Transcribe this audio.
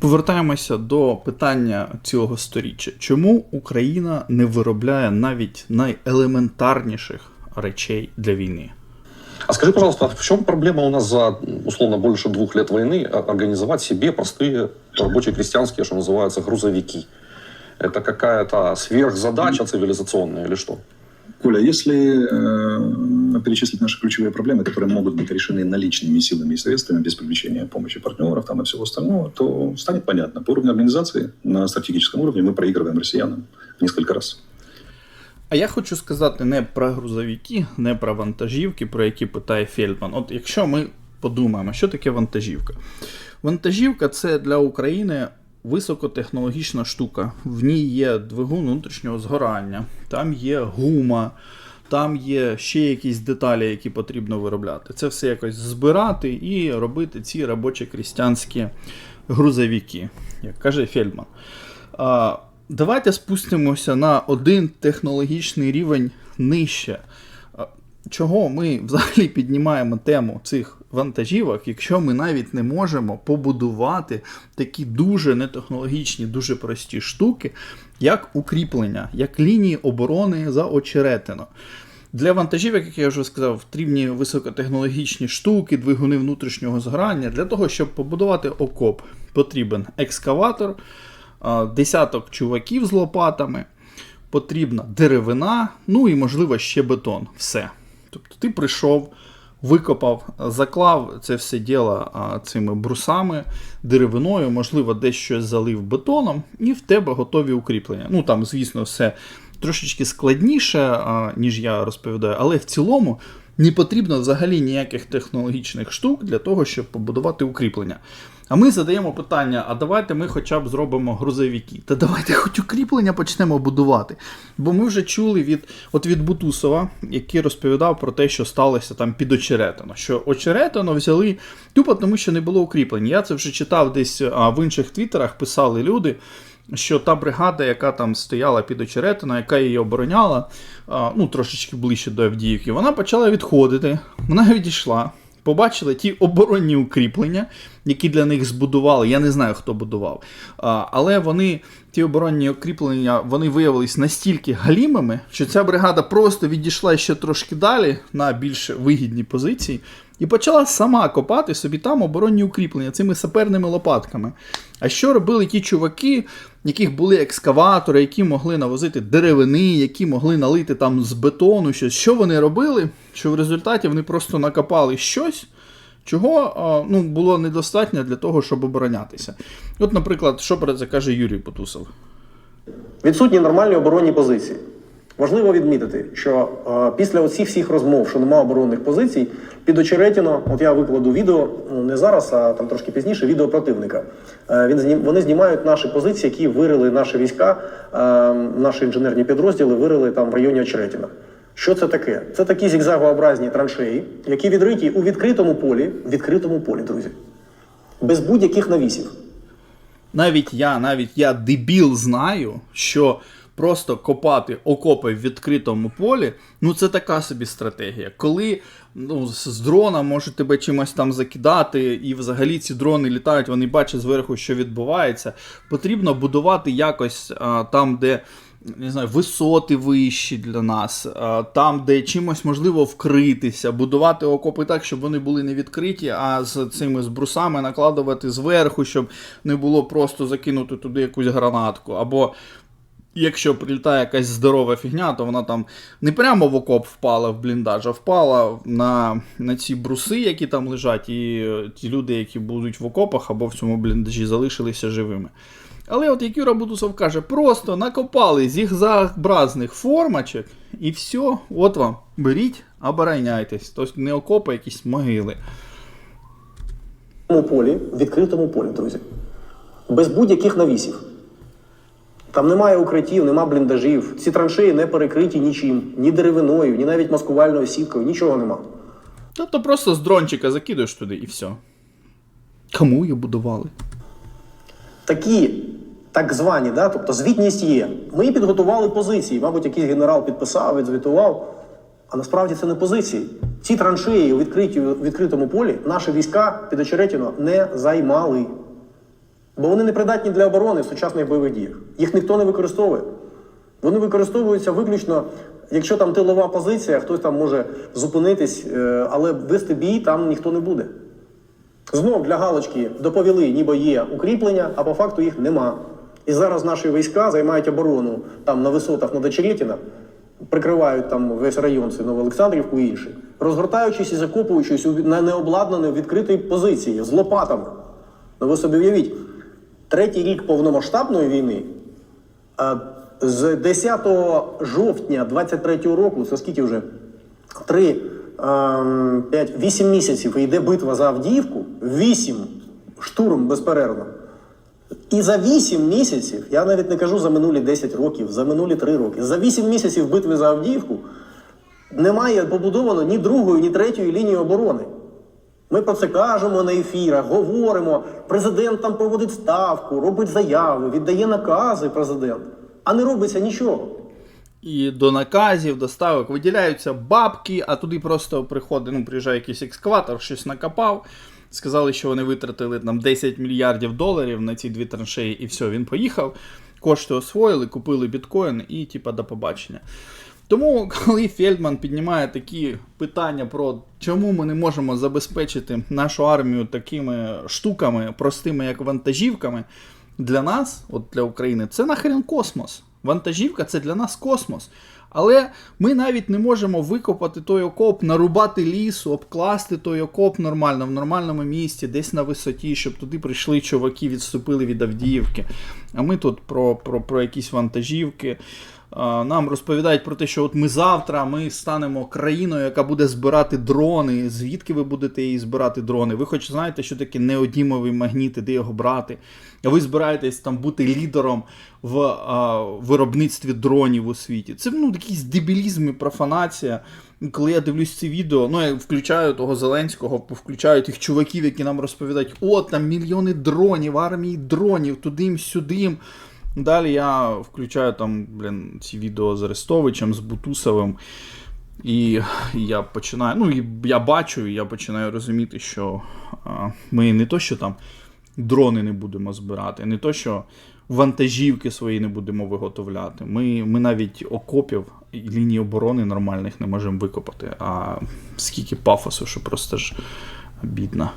Повертаємося до питання цілого сторіччя. Чому Україна не виробляє навіть найелементарніших речей для війни? А скажи, пожалуйста, а в чем проблема у нас за, условно, больше двух лет войны а- организовать себе простые рабочие крестьянские, что называется, грузовики? Это какая-то сверхзадача цивилизационная или что? Коля, если э, перечислить наши ключевые проблемы, которые могут быть решены наличными силами и средствами без привлечения помощи партнеров там, и всего остального, то станет понятно. По уровню организации на стратегическом уровне мы проигрываем россиянам в несколько раз. А я хочу сказати не про грузовики, не про вантажівки, про які питає Фельдман. От якщо ми подумаємо, що таке вантажівка? Вантажівка це для України високотехнологічна штука. В ній є двигун внутрішнього згорання, там є гума, там є ще якісь деталі, які потрібно виробляти. Це все якось збирати і робити ці робочі крістянські грузовики, як каже Фельдман. А, Давайте спустимося на один технологічний рівень нижче. Чого ми взагалі піднімаємо тему цих вантажівок, якщо ми навіть не можемо побудувати такі дуже нетехнологічні, дуже прості штуки, як укріплення, як лінії оборони за очеретино. Для вантажівок, як я вже сказав, потрібні високотехнологічні штуки, двигуни внутрішнього згорання. Для того, щоб побудувати окоп, потрібен екскаватор, десяток чуваків з лопатами, потрібна деревина, ну і, можливо, ще бетон. Все. Тобто ти прийшов, викопав, заклав це все діло цими брусами, деревиною, можливо, дещо залив бетоном, і в тебе готові укріплення. Ну там, звісно, все трошечки складніше, ніж я розповідаю, але в цілому не потрібно взагалі ніяких технологічних штук для того, щоб побудувати укріплення. А ми задаємо питання: а давайте ми хоча б зробимо грузовики. Та давайте хоч укріплення почнемо будувати. Бо ми вже чули від от від Бутусова, який розповідав про те, що сталося там під Очеретино. Що Очеретино взяли тупо тому, що не було укріплень. Я це вже читав десь а, в інших твіттерах, писали люди. Що та бригада, яка там стояла під Очеретино, яка її обороняла, ну трошечки ближче до Авдіївки, вона почала відходити. Вона відійшла, побачила ті оборонні укріплення, які для них збудували. Я не знаю, хто будував. Але вони, ті оборонні укріплення, вони виявились настільки галімими, що ця бригада просто відійшла ще трошки далі на більш вигідні позиції. І почала сама копати собі там оборонні укріплення цими саперними лопатками. А що робили ті чуваки, яких були екскаватори, які могли навозити деревини, які могли налити там з бетону щось. Що вони робили? Що в результаті вони просто накопали щось, чого ну, було недостатньо для того, щоб оборонятися. От, наприклад, що про це каже Юрій Потусов. Відсутні нормальні оборонні позиції. Важливо відмітити, що е, після оцих всіх розмов, що немає оборонних позицій, під Очеретіно, от я викладу відео ну, не зараз, а там трошки пізніше, відео противника. Е, він вони знімають наші позиції, які вирили наші війська, е, наші інженерні підрозділи вирили там в районі Очеретіна. Що це таке? Це такі зігзагообразні траншеї, які відриті у відкритому полі, в відкритому полі, друзі, без будь-яких навісів. навіть я, навіть я дебіл знаю, що просто копати окопи в відкритому полі, ну це така собі стратегія. Коли ну, з дрона можуть тебе чимось там закидати, і взагалі ці дрони літають, вони бачать зверху, що відбувається. Потрібно будувати якось а, там, де. Не знаю, висоти вищі для нас, там, де чимось можливо вкритися, будувати окопи так, щоб вони були не відкриті, а з цими з брусами накладувати зверху, щоб не було просто закинути туди якусь гранатку. Або якщо прилітає якась здорова фігня, то вона там не прямо в окоп впала в бліндаж, а впала на, на ці бруси, які там лежать, і е, ті люди, які будуть в окопах або в цьому бліндажі, залишилися живими. Але от як Юра Будусов каже, просто накопали зігзагбразних формочок і все, от вам, беріть, обороняйтесь. Тобто не окопи, якісь могили. відкритому полі, в відкритому полі, друзі. Без будь-яких навісів. Там немає укриттів, нема бліндажів. Ці траншеї не перекриті нічим, ні деревиною, ні навіть маскувальною сіткою, нічого нема. Тобто просто з дрончика закидуєш туди і все. Кому її будували? Такі так звані, да, тобто звітність є. Ми підготували позиції. Мабуть, якийсь генерал підписав, відзвітував. А насправді це не позиції. Ці траншеї у відкритому полі наші війська під Очеретіно не займали. Бо вони не придатні для оборони в сучасних бойових діях. Їх ніхто не використовує. Вони використовуються виключно, якщо там тилова позиція, хтось там може зупинитись, е, але вести бій там ніхто не буде. Знов для галочки доповіли, ніби є укріплення, а по факту їх нема. І зараз наші війська займають оборону там на висотах над Очеретіна, прикривають там весь район, це Новоолександрівку і інший, розгортаючись і закопуючись на необладнані відкритій позиції з лопатами. Ну ви собі уявіть, третій рік повномасштабної війни, з 10 жовтня 23-го року, це скільки вже? Три, ем, п'ять, вісім місяців йде битва за Авдіївку, вісім штурм безперервно. І за 8 місяців, я навіть не кажу за минулі 10 років, за минулі 3 роки, за 8 місяців битви за Авдіївку немає побудовано ні другої, ні третьої лінії оборони. Ми про це кажемо на ефірах, говоримо. Президент там проводить ставку, робить заяви, віддає накази президент, а не робиться нічого. І до наказів, до ставок виділяються бабки, а туди просто приходить, ну, приїжджає якийсь екскаватор, щось накопав. Сказали, що вони витратили там 10 мільярдів доларів на ці дві траншеї, і все, він поїхав. Кошти освоїли, купили біткоін і, типа, до побачення. Тому, коли Фельдман піднімає такі питання про чому ми не можемо забезпечити нашу армію такими штуками, простими, як вантажівками, для нас, от для України, це нахрен космос. Вантажівка це для нас космос. Але ми навіть не можемо викопати той окоп, нарубати лісу, обкласти той окоп нормально, в нормальному місці, десь на висоті, щоб туди прийшли чуваки, відступили від Авдіївки. А ми тут про, про, про якісь вантажівки. Нам розповідають про те, що от ми завтра ми станемо країною, яка буде збирати дрони. Звідки ви будете її збирати дрони? Ви хоч знаєте, що таке неодімові магніти, де його брати? А ви збираєтесь там бути лідером в а, виробництві дронів у світі. Це ну якийсь дебілізм і профанація. Коли я дивлюсь ці відео, ну я включаю того Зеленського, включаю тих чуваків, які нам розповідають, о, там мільйони дронів, армії дронів, туди-сюди. Далі я включаю там, блін, ці відео з Арестовичем, з Бутусовим. І я починаю, ну і я бачу, і я починаю розуміти, що а, ми не то, що там дрони не будемо збирати, не то, що вантажівки свої не будемо виготовляти. Ми, ми навіть окопів і ліній оборони нормальних не можемо викопати. А скільки пафосу, що просто ж бідно.